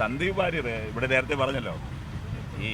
സന്ദീപ് വാര്യർ ഇവിടെ നേരത്തെ പറഞ്ഞല്ലോ ഈ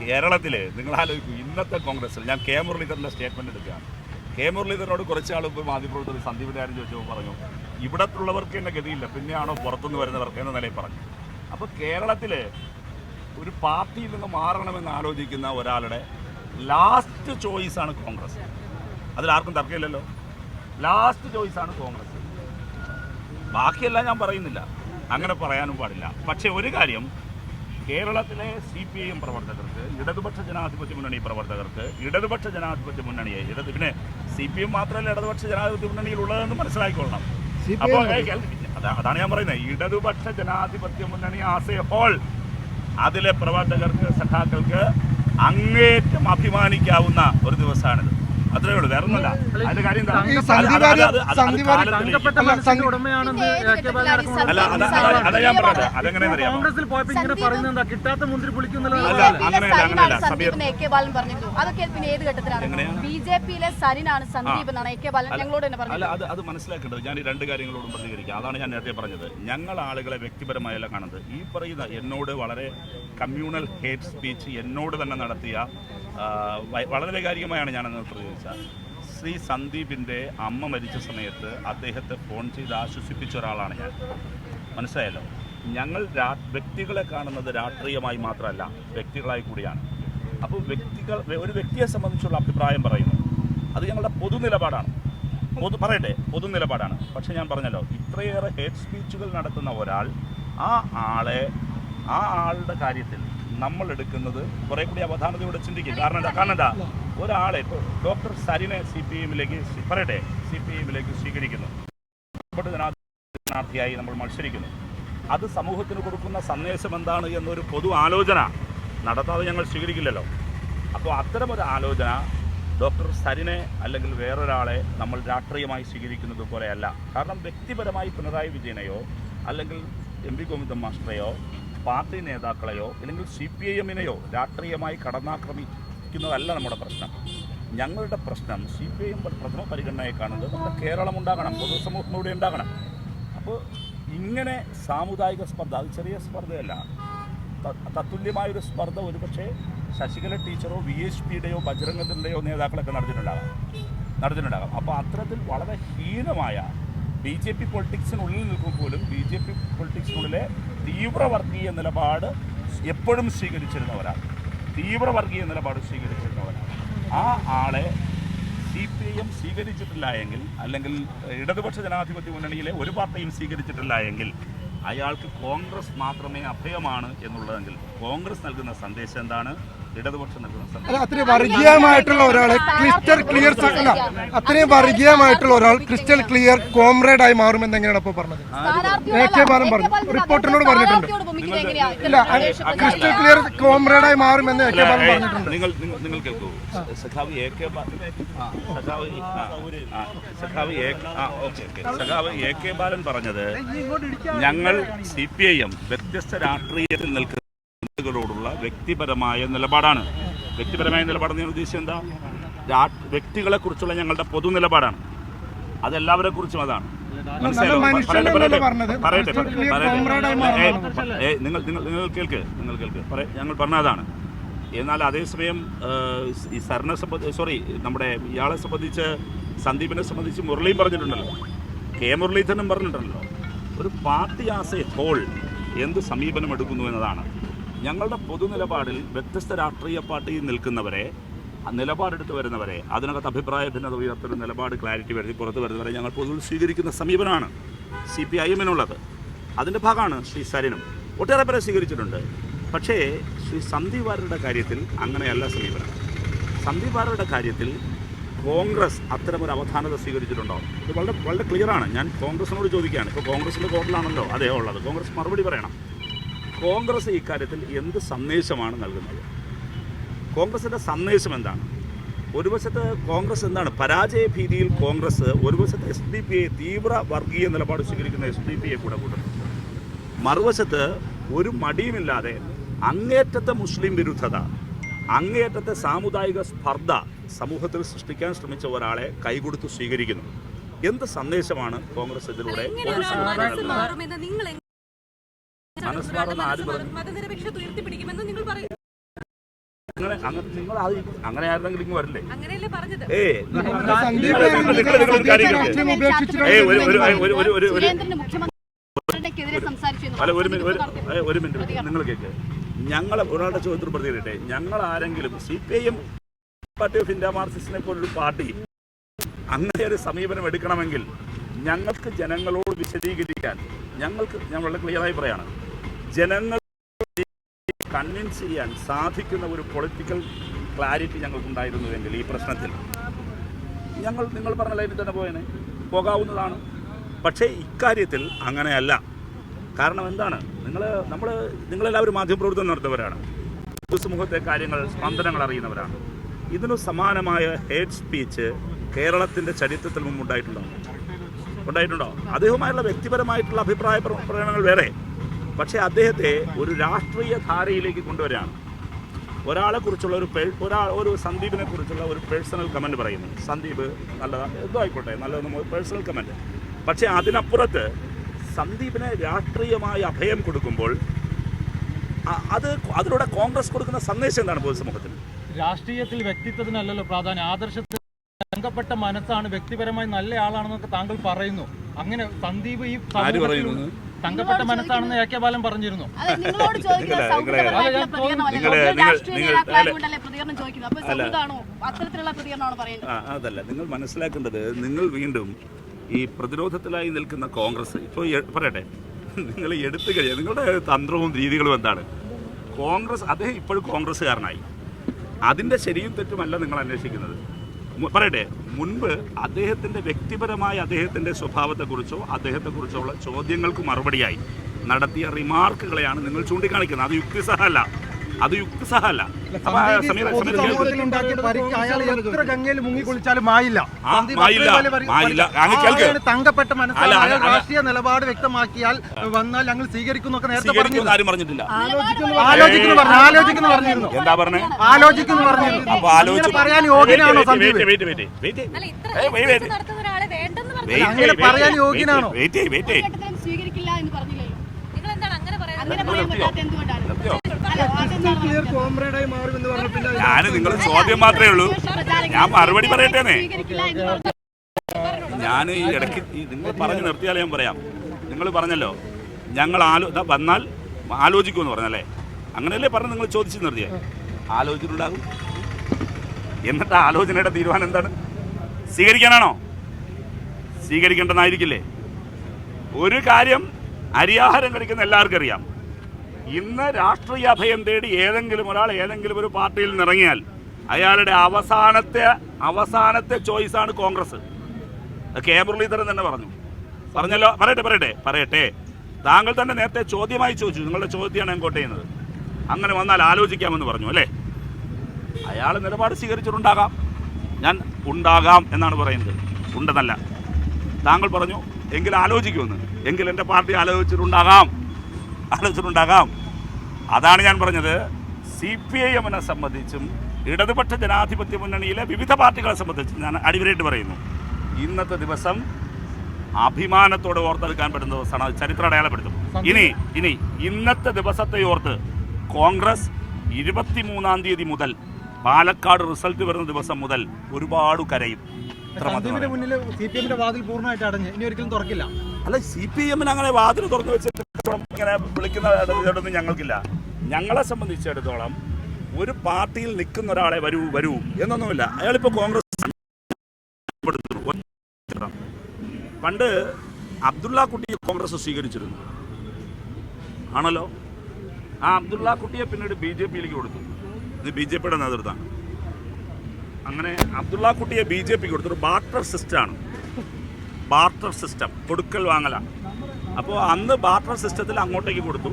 കേരളത്തിൽ നിങ്ങൾ ആലോചിക്കൂ ഇന്നത്തെ കോൺഗ്രസ്സിൽ ഞാൻ കെ മുരളീധരന്റെ സ്റ്റേറ്റ്മെന്റ് എടുക്കുകയാണ്. കെ മുരളീധരനോട് കുറച്ച് ആൾ ഇപ്പോൾ മാധ്യമപ്രവർത്തകർ സന്ദീപ് കാര്യം ചോദിച്ചപ്പോൾ പറഞ്ഞു ഇവിടത്തുള്ളവർക്ക് എന്നെ ഗതിയില്ല പിന്നെയാണോ പുറത്തുനിന്ന് വരുന്നവർക്ക് എന്ന നിലയിൽ പറഞ്ഞു. അപ്പോൾ കേരളത്തിൽ ഒരു പാർട്ടിയിൽ നിന്ന് മാറണമെന്ന് ആലോചിക്കുന്ന ഒരാളുടെ ലാസ്റ്റ് ചോയ്സാണ് കോൺഗ്രസ്. അതിലാർക്കും തർക്കമില്ലല്ലോ. ലാസ്റ്റ് ചോയ്സാണ് കോൺഗ്രസ്. ബാക്കിയെല്ലാം ഞാൻ പറയുന്നില്ല. അങ്ങനെ പറയാനും പാടില്ല. പക്ഷേ ഒരു കാര്യം കേരളത്തിലെ സി പി ഐ എം പ്രവർത്തകർക്ക് ഇടതുപക്ഷ ജനാധിപത്യ മുന്നണി പ്രവർത്തകർക്ക് ഇടതുപക്ഷ ജനാധിപത്യ മുന്നണിയെ ഇടത് പിന്നെ സി പി എം മാത്രമല്ല ഇടതുപക്ഷ ജനാധിപത്യ മുന്നണിയിൽ ഉള്ളതെന്ന് മനസ്സിലാക്കിക്കൊള്ളണം അപ്പോൾ അതാണ് ഞാൻ പറയുന്നത് ഇടതുപക്ഷ ജനാധിപത്യ മുന്നണി ആസേ എ ഹോൾ അതിലെ പ്രവർത്തകർക്ക് സഖാക്കൾക്ക് അങ്ങേറ്റം അഭിമാനിക്കാവുന്ന ഒരു ദിവസമാണിത്. അത്രേ ഉള്ളൂ വേറെ ഒന്നുമല്ല അതിന്റെ കാര്യം അല്ല, അത ഞാൻ പറഞ്ഞത്. അതെങ്ങനെയെന്നറിയാമോ കോൺഗ്രസിൽ പോയപ്പോ ഇങ്ങനെ പറയുന്നത് കിട്ടാത്ത മുന്തിരി അത് അത് മനസ്സിലാക്കേണ്ടത് ഞാൻ ഈ രണ്ട് കാര്യങ്ങളോടും പ്രതികരിക്കാം. അതാണ് ഞാൻ നേരത്തെ പറഞ്ഞത്. ഞങ്ങൾ ആളുകളെ വ്യക്തിപരമായല്ല കാണുന്നത്. ഈ പറയുന്ന എന്നോട് വളരെ കമ്മ്യൂണൽ ഹേറ്റ് സ്പീച്ച് എന്നോട് തന്നെ നടത്തിയ വളരെ വൈകാരികമായാണ് ഞാനന്ന് പ്രതികരിച്ചത്. ശ്രീ സന്ദീപിന്റെ അമ്മ മരിച്ച സമയത്ത് അദ്ദേഹത്തെ ഫോൺ ചെയ്ത് ആശ്വസിപ്പിച്ച ഒരാളാണ് ഞാൻ. മനസ്സിലായല്ലോ? ഞങ്ങൾ വ്യക്തികളെ കാണുന്നത് രാഷ്ട്രീയമായി മാത്രമല്ല വ്യക്തികളായി കൂടിയാണ്. അപ്പോൾ വ്യക്തികൾ ഒരു വ്യക്തിയെ സംബന്ധിച്ചുള്ള അഭിപ്രായം പറയുന്നു. അത് ഞങ്ങളുടെ പൊതുനിലപാടാണ്. പൊതു പറയട്ടെ പൊതുനിലപാടാണ്. പക്ഷേ ഞാൻ പറഞ്ഞല്ലോ ഇത്രയേറെ ഹേറ്റ് സ്പീച്ചുകൾ നടത്തുന്ന ഒരാൾ ആ ആളെ ആ ആളുടെ കാര്യത്തിൽ നമ്മൾ എടുക്കുന്നത് കുറെ കൂടി അവധാനതയോടെ ചിന്തിക്കും. കാരണം എന്താ? കാരണം എന്താ? ഒരാളെ ഡോക്ടർ സരിനെ സി പി എമ്മിലേക്ക് പറയട്ടെ സി പി എമ്മിലേക്ക് സ്വീകരിക്കുന്നു. ജനാധിപത്യ നമ്മൾ മത്സരിക്കുന്നു. അത് സമൂഹത്തിന് കൊടുക്കുന്ന സന്ദേശം എന്താണ് എന്നൊരു പൊതു ആലോചന നടത്താതെ ഞങ്ങൾ സ്വീകരിക്കില്ലല്ലോ. അപ്പോൾ അത്തരമൊരു ആലോചന ഡോക്ടർ സരിനെ അല്ലെങ്കിൽ വേറൊരാളെ നമ്മൾ രാഷ്ട്രീയമായി സ്വീകരിക്കുന്നത് പോലെയല്ല. കാരണം വ്യക്തിപരമായി പിണറായി വിജയനെയോ അല്ലെങ്കിൽ എം പി ഗോവിന്ദൻ മാസ്റ്ററെയോ പാർട്ടി നേതാക്കളെയോ അല്ലെങ്കിൽ സി പി ഐ എമ്മിനെയോ രാഷ്ട്രീയമായി കടന്നാക്രമിക്കുന്നതല്ല നമ്മുടെ പ്രശ്നം. ഞങ്ങളുടെ പ്രശ്നം സി പി ഐ എം പ്രഥമ പരിഗണനയെ കാണുന്നത് നമ്മുടെ കേരളം ഉണ്ടാകണം പൊതുസമൂഹം ഇവിടെ ഉണ്ടാകണം. അപ്പോൾ ഇങ്ങനെ സാമുദായിക സ്പർദ്ധ അത് ചെറിയ സ്പർദ്ധയല്ല. തത്തുല്യമായൊരു സ്പർദ്ധ ഒരുപക്ഷെ ശശികല ടീച്ചറോ വി എച്ച് പിയുടെയോ ബജരംഗത്തിന്റെയോ നേതാക്കളൊക്കെ നടത്തിയിട്ടുണ്ടാകാം. നടത്തിയിട്ടുണ്ടാകാം. അപ്പോൾ അത്തരത്തിൽ വളരെ ഹീനമായ ബി ജെ പി പൊളിറ്റിക്സിനുള്ളിൽ നിൽക്കും പോലും ബി ജെ പി പൊളിറ്റിക്സിനുള്ളിലെ തീവ്രവർഗീയ നിലപാട് എപ്പോഴും സ്വീകരിച്ചിരുന്നവരാണ്. തീവ്രവർഗീയ നിലപാട് സ്വീകരിച്ചിരുന്നവരാണ്. ആ ആളെ സി പി ഐ എം സ്വീകരിച്ചിട്ടില്ല എങ്കിൽ അല്ലെങ്കിൽ ഇടതുപക്ഷ ജനാധിപത്യ മുന്നണിയിലെ ഒരു പാർട്ടിയും സ്വീകരിച്ചിട്ടില്ല എങ്കിൽ അയാൾക്ക് കോൺഗ്രസ് മാത്രമേ അഭയമാണ് എന്നുള്ളതെങ്കിൽ കോൺഗ്രസ് നൽകുന്ന സന്ദേശം എന്താണ്? ഇടതുപക്ഷം നൽകുന്ന അല്ല അത്രയും വർഗീയമായിട്ടുള്ള ഒരാളെ ക്രിസ്റ്റൽ ക്ലിയർ അല്ല അത്രയും വർഗീയമായിട്ടുള്ള ഒരാൾ ക്രിസ്റ്റൽ ക്ലിയർ കോംറേഡ് ആയി മാറുമെന്ന് എങ്ങനെയാണ് അപ്പോൾ പറഞ്ഞത്? എ കെ ബാലൻ പറഞ്ഞു. റിപ്പോർട്ടറിനോട് പറഞ്ഞിട്ടുണ്ട്. ഇല്ല ക്രിസ്റ്റൽ ക്ലിയർ കോംറേഡ് ആയി മാറുമെന്ന് എ കെ ബാലൻ പറഞ്ഞിട്ടുണ്ട്. നിങ്ങൾ നിങ്ങൾ കേൾക്കൂ. സഖാവ് എ കെ ആ, സഖാവ് സഖാവ് ആ ഓക്കെ ഓക്കെ. സഖാവ് എ കെ ബാലൻ പറഞ്ഞത് ഞങ്ങൾ സി പി ഐ എം വ്യത്യസ്ത രാഷ്ട്രീയത്തിൽ നിൽക്കുന്നവരോടുള്ള വ്യക്തിപരമായ നിലപാടാണ്. വ്യക്തിപരമായ നിലപാടെന്ന് ഞാൻ ഉദ്ദേശിച്ചത് എന്താ? രാ- വ്യക്തികളെക്കുറിച്ചുള്ള ഞങ്ങളുടെ പൊതു നിലപാടാണ്. അതെല്ലാവരെ കുറിച്ചും അതാണ്. പറയട്ടെ, നിങ്ങൾ നിങ്ങൾ കേൾക്ക് നിങ്ങൾ കേൾക്ക്. ഞങ്ങൾ ഞങ്ങൾ പറഞ്ഞതാണ് എന്നാൽ അതേസമയം ഈ സറിനെ സംബന്ധിച്ച് സോറി നമ്മുടെ ഇയാളെ സംബന്ധിച്ച് സന്ദീപിനെ സംബന്ധിച്ച് മുരളിയും പറഞ്ഞിട്ടുണ്ടല്ലോ. കെ. മുരളീധരനും പറഞ്ഞിട്ടുണ്ടല്ലോ. ഒരു പാർട്ടി ആസ് എ ഹോൾ എന്ത് സമീപനം എടുക്കുന്നു എന്നതാണ്. ഞങ്ങളുടെ പൊതുനിലപാടിൽ വ്യത്യസ്ത രാഷ്ട്രീയ പാർട്ടിയിൽ നിൽക്കുന്നവരെ നിലപാടെടുത്ത് വരുന്നവരെ അതിനകത്ത് അഭിപ്രായ ഭിന്നത ഉയർത്തുന്ന നിലപാട് ക്ലാരിറ്റി വരുത്തി പുറത്ത് വരുന്നവരെ ഞങ്ങൾ പൊതുവിൽ സ്വീകരിക്കുന്ന സമീപനമാണ് സി പി ഐ എമ്മിനുള്ളത്. അതിന്റെ ഭാഗമാണ് ശ്രീ സരിനും ഒട്ടേറെ പേരെ സ്വീകരിച്ചിട്ടുണ്ട്. പക്ഷേ ശ്രീ സന്ദീപ് വാര്യരുടെ കാര്യത്തിൽ അങ്ങനെയല്ല സമീപനം. സന്ദീപ് വാര്യരുടെ കാര്യത്തിൽ കോൺഗ്രസ് അത്തരമൊരു അവധാനത സ്വീകരിച്ചിട്ടുണ്ടോ? ഇത് വളരെ വളരെ ക്ലിയറാണ് ഞാൻ കോൺഗ്രസിനോട് ചോദിക്കുകയാണ്. ഇപ്പോൾ കോൺഗ്രസിന്റെ കോട്ടിലാണല്ലോ അതേ ഉള്ളത്. കോൺഗ്രസ് മറുപടി പറയണം. കോൺഗ്രസ് ഇക്കാര്യത്തിൽ എന്ത് സന്ദേശമാണ് നൽകുന്നത്? കോൺഗ്രസിന്റെ സന്ദേശം എന്താണ്? ഒരു വശത്ത് കോൺഗ്രസ് എന്താണ് പരാജയ ഭീതിയിൽ കോൺഗ്രസ് ഒരു വശത്ത് എസ് ഡി പി ഐ തീവ്ര വർഗീയ നിലപാട് സ്വീകരിക്കുന്ന എസ് ഡി പി ഐ കൂടെ കൂട്ടുന്നു. മറുവശത്ത് ഒരു മടിയുമില്ലാതെ അങ്ങേറ്റത്തെ മുസ്ലിം വിരുദ്ധത അങ്ങേയറ്റത്തെ സാമുദായിക സ്പർദ്ധ സമൂഹത്തിൽ സൃഷ്ടിക്കാൻ ശ്രമിച്ച ഒരാളെ കൈകൊടുത്ത് സ്വീകരിക്കുന്നു. എന്ത് സന്ദേശമാണ് കോൺഗ്രസ് ഇതിലൂടെ നിങ്ങൾ ഉയർത്തിപ്പിടിക്കുമെന്ന് പറയും നിങ്ങൾ അത് അങ്ങനെ ആയിരുന്നെങ്കിൽ ഇങ്ങ് വരില്ലേ? അങ്ങനെയല്ലേ പറഞ്ഞത്? ഏ ഒരു അല്ല മിനിറ്റ് ഒരു നിങ്ങൾ കേൾക്ക് ഞങ്ങൾ ഒരാളുടെ ചോദ്യത്തിൽ പ്രതികരിക്കട്ടെ. ഞങ്ങൾ ആരെങ്കിലും C P I M party of India മാർക്സിസ്റ്റിനെ പോലൊരു പാർട്ടി അങ്ങനെ ഒരു സമീപനം എടുക്കണമെങ്കിൽ ഞങ്ങൾക്ക് ജനങ്ങളോട് വിശദീകരിക്കാൻ ഞങ്ങൾക്ക് ഞാൻ വളരെ ക്ലിയറായി പറയാണ്. ജനങ്ങൾ കൺവിൻസ് ചെയ്യാൻ സാധിക്കുന്ന ഒരു പൊളിറ്റിക്കൽ ക്ലാരിറ്റി ഞങ്ങൾക്കുണ്ടായിരുന്നുവെങ്കിൽ ഈ പ്രശ്നത്തിൽ. ഞങ്ങൾ നിങ്ങൾ പറഞ്ഞ ലൈനിൽ തന്നെ പോയേനെ. പോകാവുന്നതാണ്. പക്ഷേ ഇക്കാര്യത്തിൽ അങ്ങനെയല്ല. കാരണം എന്താണ്? നിങ്ങൾ നമ്മൾ നിങ്ങളെല്ലാവരും മാധ്യമപ്രവർത്തനം നടത്തുന്നവരാണ്. പൊതുസമൂഹത്തെ കാര്യങ്ങൾ സ്പന്ദനങ്ങൾ അറിയുന്നവരാണ്. ഇതിനു സമാനമായ ഹേറ്റ് സ്പീച്ച് കേരളത്തിന്റെ ചരിത്രത്തിൽ മുമ്പ് ഉണ്ടായിട്ടുണ്ടോ? ഉണ്ടായിട്ടുണ്ടോ അദ്ദേഹവുമായുള്ള വ്യക്തിപരമായിട്ടുള്ള അഭിപ്രായ പ്ര- പ്രകടനങ്ങൾ വേറെ. പക്ഷേ അദ്ദേഹത്തെ ഒരു രാഷ്ട്രീയ ധാരയിലേക്ക് കൊണ്ടുവരാണ്. ഒരാളെ കുറിച്ചുള്ള ഒരു ഒരാൾ ഒരു സന്ദീപിനെ കുറിച്ചുള്ള ഒരു പേഴ്സണൽ കമന്റ് പറയുന്നു. സന്ദീപ് നല്ലതാണ് എന്തോ ആയിക്കോട്ടെ നല്ലതെന്ന് പേഴ്സണൽ കമന്റ് പക്ഷേ അതിനപ്പുറത്ത് സന്ദീപിനെ രാഷ്ട്രീയമായി അഭയം കൊടുക്കുമ്പോൾ അത് അതിലൂടെ കോൺഗ്രസ് കൊടുക്കുന്ന സന്ദേശം എന്താണ് പൊതുസമൂഹത്തിൽ രാഷ്ട്രീയത്തിൽ വ്യക്തിത്വത്തിനല്ലല്ലോ പ്രാധാന്യം. ആദർശത്തിൽ ബന്ധപ്പെട്ട മനസ്സാണ് വ്യക്തിപരമായി നല്ല ആളാണെന്നൊക്കെ താങ്കൾ പറയുന്നു. അങ്ങനെ സന്ദീപ് ഈ? തങ്കപ്പെട്ട മനസ്സാണെന്ന് എ കെ ബാലൻ പറഞ്ഞിരുന്നു. അത് അതല്ല. നിങ്ങൾ മനസ്സിലാക്കേണ്ടത് നിങ്ങൾ വീണ്ടും ഈ പ്രതിരോധത്തിലായി നിൽക്കുന്ന കോൺഗ്രസ് ഇപ്പോൾ പറയട്ടെ. നിങ്ങൾ എടുത്തു കഴിയാ നിങ്ങളുടെ തന്ത്രവും രീതികളും എന്താണ്? കോൺഗ്രസ് അദ്ദേഹം ഇപ്പോഴും കോൺഗ്രസ്സുകാരനായി. അതിന്റെ ശരിയും തെറ്റുമല്ല നിങ്ങൾ അന്വേഷിക്കുന്നത്. പറയട്ടെ. മുൻപ് അദ്ദേഹത്തിന്റെ വ്യക്തിപരമായ അദ്ദേഹത്തിന്റെ സ്വഭാവത്തെക്കുറിച്ചോ അദ്ദേഹത്തെക്കുറിച്ചോ ഉള്ള ചോദ്യങ്ങൾക്ക് മറുപടിയായി നടത്തിയ റിമാർക്കുകളെയാണ് നിങ്ങൾ ചൂണ്ടിക്കാണിക്കുന്നത്. അത് യുക്തിസഹമല്ല. അത് യുക്തിസഹല്ല. തങ്കപ്പെട്ട. രാഷ്ട്രീയ നിലപാട് വ്യക്തമാക്കിയാൽ വന്നാൽ ഞങ്ങൾ സ്വീകരിക്കുന്നൊക്കെ നേരത്തെ പറഞ്ഞിട്ടില്ല. ആലോചിക്കുന്നു പറഞ്ഞിരുന്നു. എന്താ പറഞ്ഞേ? ആലോചിക്കുന്നു പറഞ്ഞിരുന്നു. പറയാൻ യോഗ്യനാണോ അങ്ങനെ പറയാൻ യോഗ്യനാണോ? സ്വീകരിക്കില്ല എന്ന് പറഞ്ഞില്ലല്ലോ. നിങ്ങൾ എന്താണ് അങ്ങനെ പറയുന്നത്? അങ്ങനെ പറയാൻ ഞാൻ നിങ്ങൾ ചോദ്യം മാത്രമേ ഉള്ളൂ. ഞാൻ മറുപടി പറയട്ടേനെ ഞാൻ ഈ ഇടയ്ക്ക് നിങ്ങൾ പറഞ്ഞു നിർത്തിയാലേ ഞാൻ പറയാം. നിങ്ങൾ പറഞ്ഞല്ലോ ഞങ്ങൾ ആലോ വന്നാൽ ആലോചിക്കുമെന്ന് പറഞ്ഞല്ലേ? അങ്ങനെയല്ലേ പറഞ്ഞ് നിങ്ങൾ ചോദിച്ചു നിർത്തിയേ? ആലോചിച്ചിട്ടുണ്ടാകും. എന്നിട്ട് ആലോചനയുടെ തീരുമാനം എന്താണ്? സ്വീകരിക്കാനാണോ? സ്വീകരിക്കേണ്ടതായിരിക്കില്ലേ ഒരു കാര്യം അരിയാഹാരം കഴിക്കുന്ന എല്ലാവർക്കും അറിയാം. ഇന്ന് രാഷ്ട്രീയ അഭയം തേടി ഏതെങ്കിലും ഒരാൾ ഏതെങ്കിലും ഒരു പാർട്ടിയിൽ നിന്നിറങ്ങിയാൽ അയാളുടെ അവസാനത്തെ അവസാനത്തെ ചോയ്സാണ് കോൺഗ്രസ്. കെ മുരളീധരൻ തന്നെ പറഞ്ഞു. പറഞ്ഞല്ലോ? പറയട്ടെ പറയട്ടെ പറയട്ടെ. താങ്കൾ തന്നെ നേരത്തെ ചോദ്യമായി ചോദിച്ചു. നിങ്ങളുടെ ചോദ്യമാണ് ഞാൻ കോട്ട് ചെയ്യുന്നത്. അങ്ങനെ വന്നാൽ ആലോചിക്കാമെന്ന് പറഞ്ഞു അല്ലേ? അയാൾ നിലപാട് സ്വീകരിച്ചിട്ടുണ്ടാകാം. ഞാൻ ഉണ്ടാകാം എന്നാണ് പറയുന്നത്. ഉണ്ടെന്നല്ല. താങ്കൾ പറഞ്ഞു എങ്കിൽ ആലോചിക്കുമെന്ന്. എങ്കിൽ എന്റെ പാർട്ടി ആലോചിച്ചിട്ടുണ്ടാകാം. ആലോചിച്ചിട്ടുണ്ടാകാം. അതാണ് ഞാൻ പറഞ്ഞത്. സി പി ഐ എമ്മിനെ സംബന്ധിച്ചും ഇടതുപക്ഷ ജനാധിപത്യ മുന്നണിയിലെ വിവിധ പാർട്ടികളെ സംബന്ധിച്ചും ഞാൻ അടിവരായിട്ട് പറയുന്നു. ഇന്നത്തെ ദിവസം അഭിമാനത്തോടെ ഓർത്തെടുക്കാൻ പറ്റുന്ന ദിവസമാണ്. ചരിത്രം അടയാളപ്പെടുത്തും. ഇനി ഇനി ഇന്നത്തെ ദിവസത്തെ ഓർത്ത് കോൺഗ്രസ് ഇരുപത്തിമൂന്നാം തീയതി മുതൽ പാലക്കാട് റിസൾട്ട് വരുന്ന ദിവസം മുതൽ ഒരുപാട് കരയും. മുന്നിൽ സി പി എമ്മിന്റെ വാതിൽ പൂർണമായിട്ട് അടഞ്ഞ്. ഇനി ഒരിക്കലും തുറക്കില്ല. അല്ല സി പി എമ്മിന് അങ്ങനെ വാതിൽ തുറന്നു വെച്ചിട്ട് ഇങ്ങനെ വിളിക്കുന്ന ഇതൊന്നും ഞങ്ങൾക്കില്ല. ഞങ്ങളെ സംബന്ധിച്ചിടത്തോളം ഒരു പാർട്ടിയിൽ നിൽക്കുന്ന ഒരാളെ വരൂ വരൂ എന്നൊന്നുമില്ല. അയാളിപ്പോൾ കോൺഗ്രസ് പണ്ട് അബ്ദുള്ള കുട്ടിയെ കോൺഗ്രസ് സ്വീകരിച്ചിരുന്നു. ആണല്ലോ? ആ അബ്ദുള്ള കുട്ടിയെ പിന്നീട് ബി ജെ പിയിലേക്ക് കൊടുത്തു. ഇത് ബി ജെ പിയുടെ നേതൃത്വമാണ്. അങ്ങനെ അബ്ദുള്ള കുട്ടിയെ ബി ജെ പിക്ക് കൊടുത്തൊരു ബാർട്ടർ സിസ്റ്റമാണ് ബാർട്ടർ സിസ്റ്റം കൊടുക്കൽ വാങ്ങലാണ് അപ്പോൾ അന്ന് ബാർട്ടർ സിസ്റ്റത്തിൽ അങ്ങോട്ടേക്ക് കൊടുത്തു.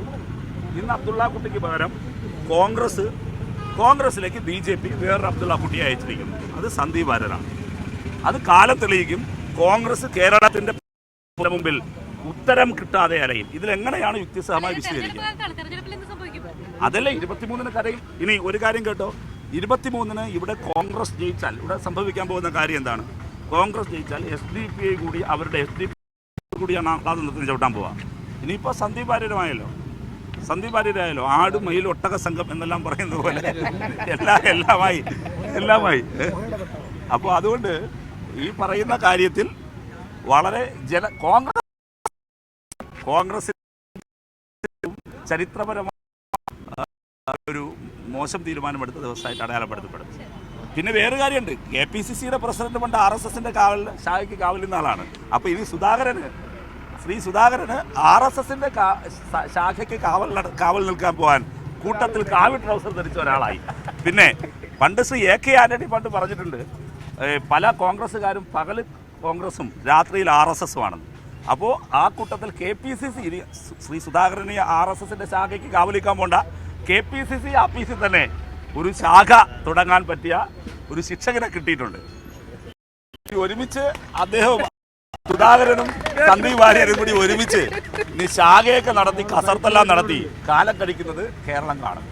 ഇന്ന് അബ്ദുള്ള കുട്ടിക്ക് പകരം കോൺഗ്രസ് കോൺഗ്രസിലേക്ക് ബി ജെ പി വേറൊരു അബ്ദുള്ള കുട്ടിയെ അയച്ചിരിക്കുന്നു. അത് സന്ദീപ് ആരനാണ് അത് കാലം തെളിയിക്കും. കോൺഗ്രസ് കേരളത്തിന്റെ മുമ്പിൽ ഉത്തരം കിട്ടാതെ അലയും ഇതിലെങ്ങനെയാണ് യുക്തിസഹമായി വിശദീകരിക്കുക? അതല്ലേ ഇരുപത്തിമൂന്നിന് കരയും ഇനി ഒരു കാര്യം കേട്ടോ. ഇരുപത്തിമൂന്നിന് ഇവിടെ കോൺഗ്രസ് ജയിച്ചാൽ ഇവിടെ സംഭവിക്കാൻ പോകുന്ന കാര്യം എന്താണ്? കോൺഗ്രസ് ജയിച്ചാൽ എസ് ഡി പി ഐ കൂടി അവരുടെ എസ് ഡി പി കൂടിയാണ് ആഹ്ലാദനത്തിന് ചവിട്ടാൻ പോവുക ഇനിയിപ്പോൾ സന്ദീപ് ആര്യരുമായല്ലോ. സന്ദീപ് ആര്യരായാലോ ആട് മയിൽ ഒട്ടക സംഘം എന്നെല്ലാം പറയുന്നത് പോലെ എല്ലാ എല്ലാമായി എല്ലാമായി. അപ്പോൾ അതുകൊണ്ട് ഈ പറയുന്ന കാര്യത്തിൽ വളരെ ജന കോൺഗ്രസ് കോൺഗ്രസ് ചരിത്രപരമായ ഒരു മോശം തീരുമാനമെടുത്ത ദിവസമായിട്ട് അടയാളപ്പെടുത്തപ്പെടും. പിന്നെ വേറെ കാര്യമുണ്ട്. കെ പി സി സിയുടെ പ്രസിഡന്റ് പണ്ട് ആർ എസ് എസിന്റെ കാവൽ ശാഖയ്ക്ക് കാവൽ നിന്ന ആളാണ്. അപ്പൊ ഇനി സുധാകരന് ശ്രീ സുധാകരന് ആർ എസ് എസിന്റെ ശാഖയ്ക്ക് കാവൽ കാവൽ നിൽക്കാൻ പോകാൻ കൂട്ടത്തിൽ കാവി ട്രൗസർ ധരിച്ച ഒരാളായി. പിന്നെ പണ്ട് ശ്രീ എ കെ ആന്റണി പണ്ട് പറഞ്ഞിട്ടുണ്ട് പല കോൺഗ്രസ്സുകാരും പകൽ കോൺഗ്രസും രാത്രിയിൽ ആർ എസ് അപ്പോൾ ആ കൂട്ടത്തിൽ K P C C Shri സുധാകരനെ ആർ എസ് എസിന്റെ ശാഖയ്ക്ക് കാവലിക്കാൻ പോണ്ട. കെ പി സി സി ആ പി സി തന്നെ ഒരു ശാഖ തുടങ്ങാൻ പറ്റിയ ഒരു ശിക്ഷകനെ കിട്ടിയിട്ടുണ്ട്. ഒരുമിച്ച് അദ്ദേഹം സുധാകരനും സന്ദീപ് വാര്യരും കൂടി ഒരുമിച്ച് ഇനി ശാഖയൊക്കെ നടത്തി കസർത്തെല്ലാം നടത്തി കാലം കഴിക്കുന്നത് കേരളം കാണും.